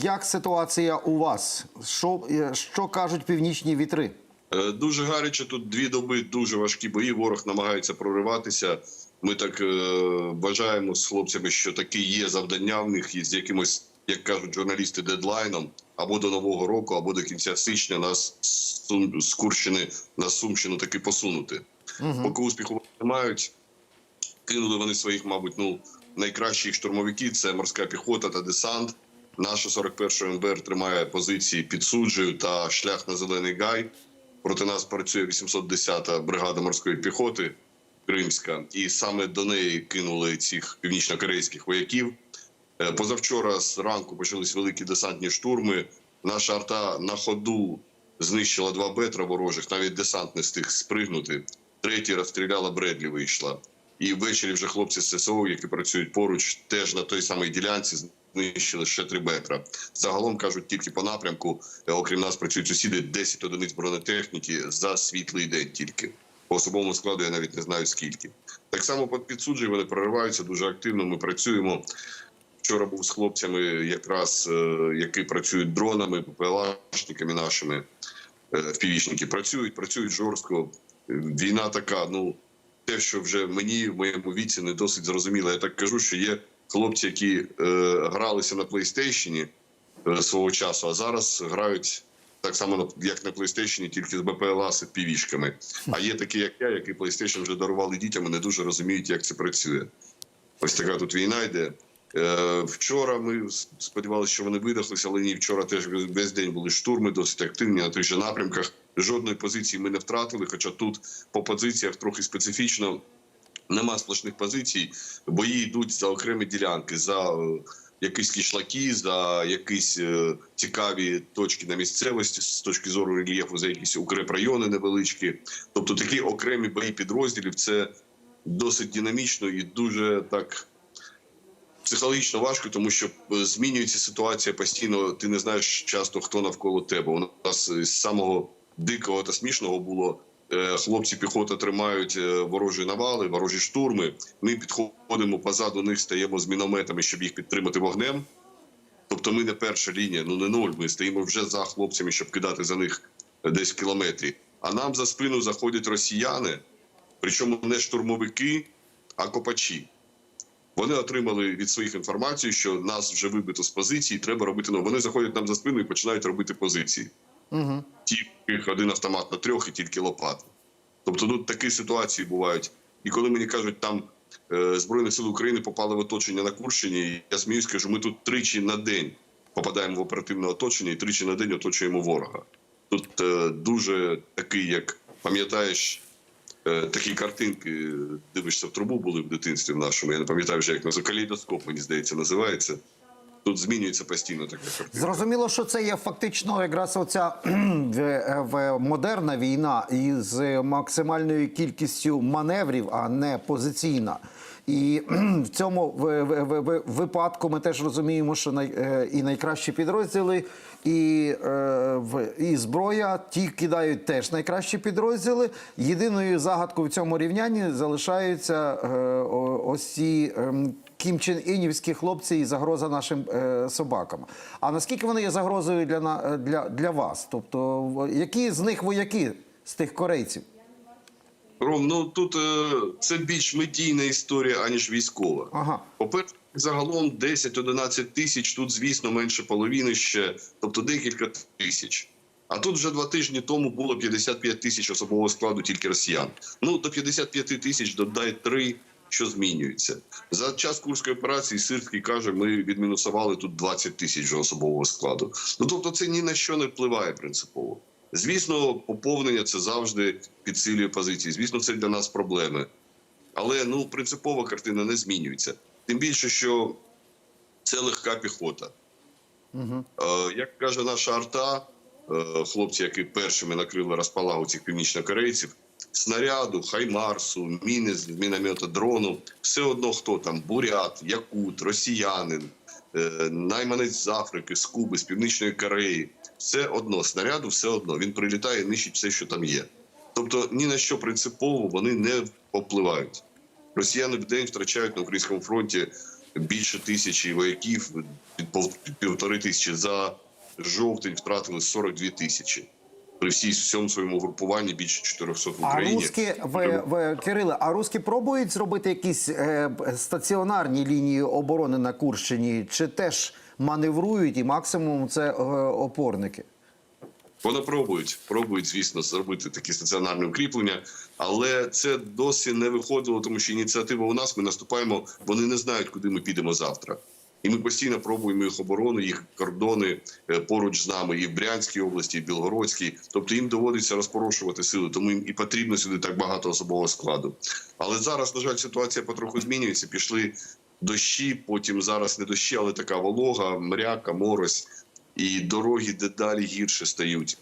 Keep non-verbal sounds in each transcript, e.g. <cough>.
Як ситуація у вас? Що, е, що кажуть північні вітри? Е, Дуже гаряче тут дві доби, дуже важкі бої. Ворог намагається прориватися. Ми так е, вважаємо з хлопцями, що таке є завдання в них із якимось, як кажуть журналісти, дедлайном або до нового року, або до кінця січня нас з з Курщини на Сумщину таки посунути. Поки успіху не мають, кинули вони своїх, мабуть, ну найкращих штурмовиків. Це морська піхота та десант. Наша 41 МБР тримає позиції під суджею та шлях на зелений гай. Проти нас працює 810-та бригада морської піхоти Кримська, і саме до неї кинули цих північно-корейських вояків. Е, Позавчора з ранку почались великі десантні штурми. Наша арта на ходу знищила два бетра ворожих, навіть десант не встиг спригнути. Третій розстріляла Бредлі вийшла. І ввечері вже хлопці з ССО, які працюють поруч, теж на той самій ділянці знищили ще три бетра. Загалом кажуть, тільки по напрямку, е, окрім нас, працюють сусіди 10 одиниць бронетехніки за світлий день тільки. По особовому складу я навіть не знаю скільки. Так само під підсуджує, вони прориваються дуже активно. Ми працюємо. Вчора був з хлопцями, якраз е, які працюють дронами, ППЛАшниками нашими е, півічники. Працюють, працюють жорстко. Війна така. Ну те, що вже мені в моєму віці не досить зрозуміло. Я так кажу, що є хлопці, які е, гралися на плейстейшені е, свого часу, а зараз грають. Так само як на PlayStation, тільки з БПЛА з півішками. А є такі, як я, які PlayStation вже дарували дітям, і не дуже розуміють, як це працює. Ось така тут війна йде. Е, вчора ми сподівалися, що вони видохлися, але ні, вчора теж весь день були штурми, досить активні на тих же напрямках. Жодної позиції ми не втратили. Хоча тут по позиціях трохи специфічно нема сплошних позицій. Бої йдуть за окремі ділянки, за е, якісь кишлаки, за якісь е, цікаві точки на місцевості з точки зору рельєфу, за якісь укрепрайони невеличкі. Тобто такі окремі бої підрозділів це досить динамічно і дуже так психологічно важко, тому що е, змінюється ситуація постійно. Ти не знаєш часто, хто навколо тебе. У нас з самого дикого та смішного було. е, Хлопці піхота тримають е, ворожі навали, ворожі штурми. Ми підходимо позаду них, стаємо з мінометами, щоб їх підтримати вогнем. Тобто, ми не перша лінія, ну не ноль. Ми стоїмо вже за хлопцями, щоб кидати за них десь в кілометрі. А нам за спину заходять росіяни, причому не штурмовики, а копачі. Вони отримали від своїх інформацію, що нас вже вибито з позиції, треба робити нове. Вони заходять нам за спину і починають робити позиції. Угу. Тільки один автомат на трьох і тільки лопати. Тобто тут такі ситуації бувають. І коли мені кажуть, там е, Збройні сили України попали в оточення на Курщині, я сміюсь, кажу, ми тут тричі на день попадаємо в оперативне оточення і тричі на день оточуємо ворога. Тут е, дуже такий, як пам'ятаєш, е, такі картинки, дивишся в трубу були в дитинстві в нашому. Я не пам'ятаю вже, як називається. Калейдоскоп, мені здається, називається. Тут змінюється постійно така картинка. Зрозуміло, що це є фактично якраз оця <clears throat> модерна війна із максимальною кількістю маневрів, а не позиційна. І <clears throat> в цьому випадку ми теж розуміємо, що е, і найкращі підрозділи, і, е, і зброя, ті кидають теж найкращі підрозділи. Єдиною загадкою в цьому рівнянні залишаються е, ось ці ем, Чен Інівські хлопці і загроза нашим е, собакам. А наскільки вони є загрозою для, на- для, для вас? Тобто, які з них вояки з тих корейців? Ром, ну тут е, це більш медійна історія, аніж військова. Ага. По-перше, загалом 10-11 тисяч, тут, звісно, менше половини ще, тобто декілька тисяч. А тут вже два тижні тому було 55 тисяч особового складу тільки росіян. Ну, до 55 тисяч додай три, що змінюється. За час курської операції Сирський каже, ми відмінусували тут 20 тисяч особового складу. Ну тобто, це ні на що не впливає принципово. Звісно, поповнення це завжди підсилює позиції. Звісно, це для нас проблеми. Але ну принципова картина не змінюється. Тим більше, що це легка піхота. Угу. Е, як каже наша арта, е, хлопці, які першими накрили розпалагу цих північнокорейців, снаряду, хаймарсу, міни з міномета, дрону, все одно хто там бурят, якут, росіянин, е, найманець з Африки, з Куби, з Північної Кореї. Все одно снаряду, все одно він прилітає нищить все, що там є. Тобто ні на що принципово вони не впливають. Росіяни в день втрачають на українському фронті більше тисячі вояків, півтори тисячі за жовтень втратили 42 тисячі. При всій всьому своєму групуванні більше 400 в А Україні. руски, в, в, Кириле, а руски пробують зробити якісь е, стаціонарні лінії оборони на Курщині, чи теж маневрують і максимум це е, опорники? Вони пробують, пробують, звісно, зробити такі стаціонарні укріплення, але це досі не виходило, тому що ініціатива у нас. Ми наступаємо. Вони не знають, куди ми підемо завтра. І ми постійно пробуємо їх оборону, їх кордони е, поруч з нами і в Брянській області, і в Білгородській. Тобто їм доводиться розпорошувати сили, тому їм і потрібно сюди так багато особового складу. Але зараз, на жаль, ситуація потроху змінюється. Пішли дощі, потім зараз не дощі, але така волога, мряка, морось і дороги дедалі гірше стають.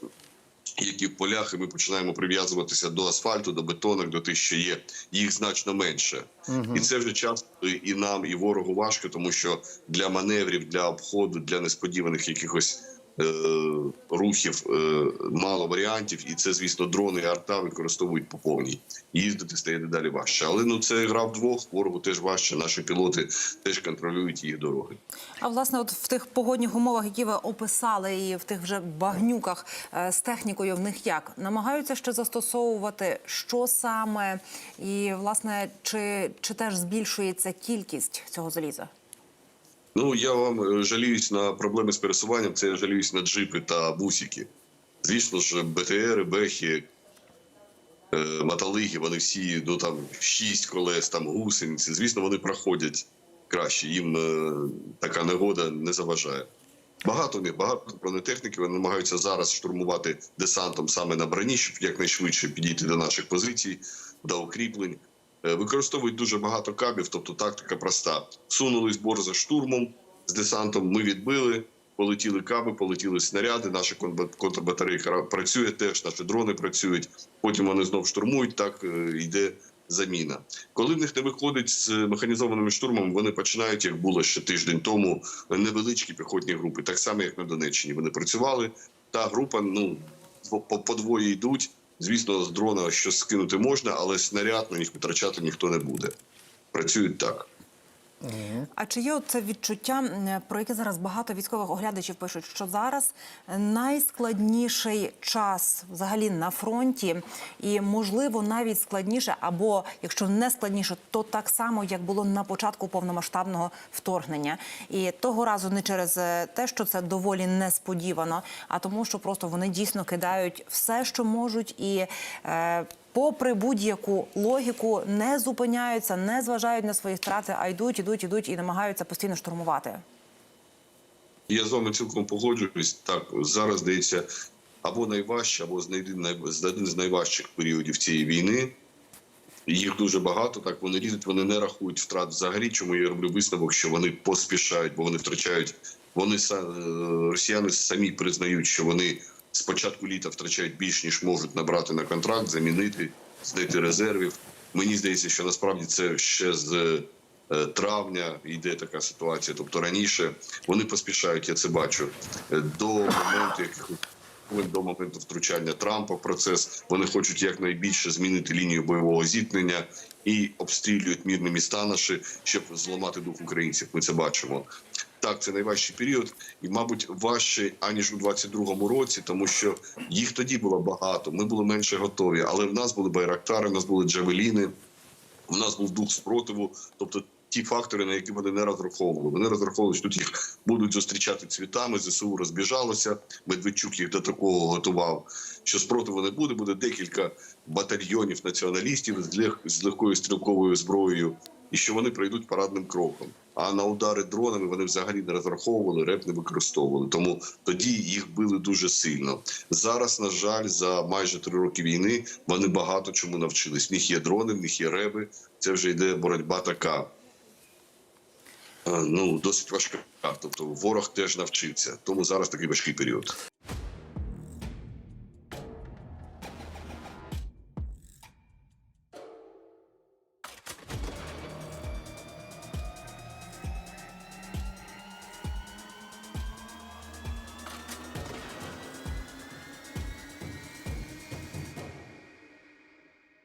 Як і в полях, і ми починаємо прив'язуватися до асфальту, до бетонок, до тих, що є, їх значно менше. І це вже часто і нам, і ворогу важко, тому що для маневрів, для обходу, для несподіваних якихось рухів е, мало варіантів, і це, звісно, дрони і арта використовують по повній. Їздити стає дедалі важче. Але ну це гра вдвох, ворогу теж важче. Наші пілоти теж контролюють їх дороги. А власне, от в тих погодних умовах, які ви описали, і в тих вже багнюках е, з технікою в них як намагаються ще застосовувати що саме, і власне чи, чи теж збільшується кількість цього заліза? Ну я вам е, жаліюсь на проблеми з пересуванням. Це я жаліюсь на джипи та бусики. Звісно ж, БТРи, бехи, е, маталиги, вони всі ну там шість колес, там гусениці. Звісно, вони проходять краще. Їм е, така негода не заважає. Багато них, багато бронетехніки. Вони намагаються зараз штурмувати десантом саме на броні, щоб якнайшвидше підійти до наших позицій, до укріплень. Е, Використовують дуже багато кабів, тобто тактика проста. Сунули збор за штурмом з десантом. Ми відбили, полетіли каби, полетіли снаряди. Наша контрбатарейка працює теж, наші дрони працюють. Потім вони знов штурмують. Так е, йде заміна. Коли в них не виходить з механізованими штурмами, вони починають, як було ще тиждень тому, невеличкі піхотні групи, так само як на Донеччині. Вони працювали. Та група ну по по двоє йдуть. Звісно, з дрона щось скинути можна, але снаряд на них витрачати ніхто не буде. Працюють так. А чи є це відчуття, про яке зараз багато військових оглядачів пишуть, що зараз найскладніший час взагалі на фронті, і можливо навіть складніше, або якщо не складніше, то так само як було на початку повномасштабного вторгнення. І того разу не через е, те, що це доволі несподівано, а тому, що просто вони дійсно кидають все, що можуть, і е, попри будь-яку логіку не зупиняються, не зважають на свої втрати, а йдуть, ідуть, ідуть і намагаються постійно штурмувати. Я з вами цілком погоджуюсь. Так зараз здається або найважче, або один з найважчих періодів цієї війни. Їх дуже багато. Так вони лізуть, вони не рахують втрат взагалі. Чому я роблю висновок, що вони поспішають, бо вони втрачають. Вони е, росіяни самі признають, що вони з початку літа втрачають більш ніж можуть набрати на контракт, замінити, знайти резервів. Мені здається, що насправді це ще з е, травня йде така ситуація. Тобто раніше вони поспішають, я це бачу е, до моменту якихось до моменту втручання Трампа в процес. Вони хочуть якнайбільше змінити лінію бойового зіткнення і обстрілюють мірні міста наші, щоб зламати дух українців. Ми це бачимо. Так, це найважчий період, і, мабуть, важче аніж у 22-му році, тому що їх тоді було багато. Ми були менше готові, але в нас були байрактари, в нас були джавеліни, в нас був дух спротиву, тобто ті фактори, на які вони не розраховували. Вони розраховували, що тут їх будуть зустрічати цвітами. Зсу розбіжалося. Медведчук їх до такого готував. Що спротиву не буде, буде декілька батальйонів націоналістів з, лег, з легкою стрілковою зброєю, і що вони пройдуть парадним кроком. А на удари дронами вони взагалі не розраховували, реп не використовували. Тому тоді їх били дуже сильно. Зараз, на жаль, за майже три роки війни вони багато чому навчились. В них є дрони, в них є реби. Це вже йде боротьба така. Е, Ну, досить важка. Тобто ворог теж навчився. Тому зараз такий важкий період.